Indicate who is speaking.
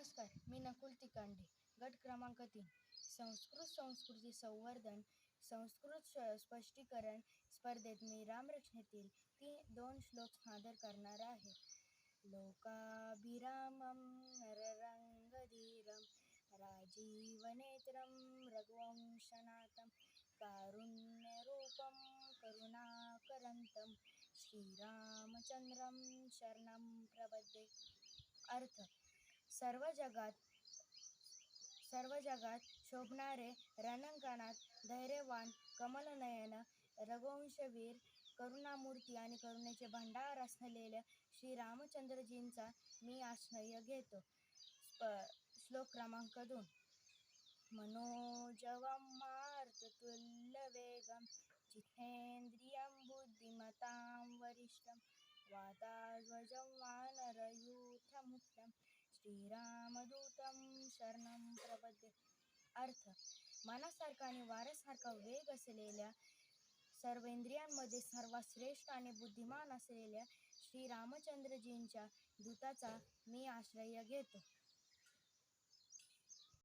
Speaker 1: नमस्कार मी नकुल तिकांडे. गट क्रमांक तीन. संस्कृत संस्कृती संवर्धन संस्कृत श- स्पष्टीकरण स्पर्धेत मी रामरक्षेतील ती दोन श्लोक सादर करणार आहे. लोकाभिरामं नररंगधीरं राजीवनेत्रं रघुवंशनाथं कारुण्यरूपं करुणाकरंतं श्रीरामचंद्रं शरणं प्रपद्ये अर्थ सर्व जगात सर्व जगात शोभणारे रणांगणात धैर्यवान कमलनयन रघुवंशवीर करुणामूर्ती आणि करुणेचे भांडार असलेल्या श्री रामचंद्रजींचा मी आश्रय घेतो. श्लोक क्रमांक दोन. मनोजवं मारुततुल्यवेगं जितेन्द्रियं बुद्धिमतां वरिष्ठं वाताध्वजं वानरयूथमुख्यं श्रीरामदूतम शरणं प्रबद्ध अर्थ मनासारखा आणि वाऱ्यासारखा वेग असलेल्या सर्व इंद्रियांमध्ये सर्वात श्रेष्ठ आणि बुद्धिमान असलेल्या श्रीरामचंद्रजींच्या दूताचा मी आश्रय घेतो.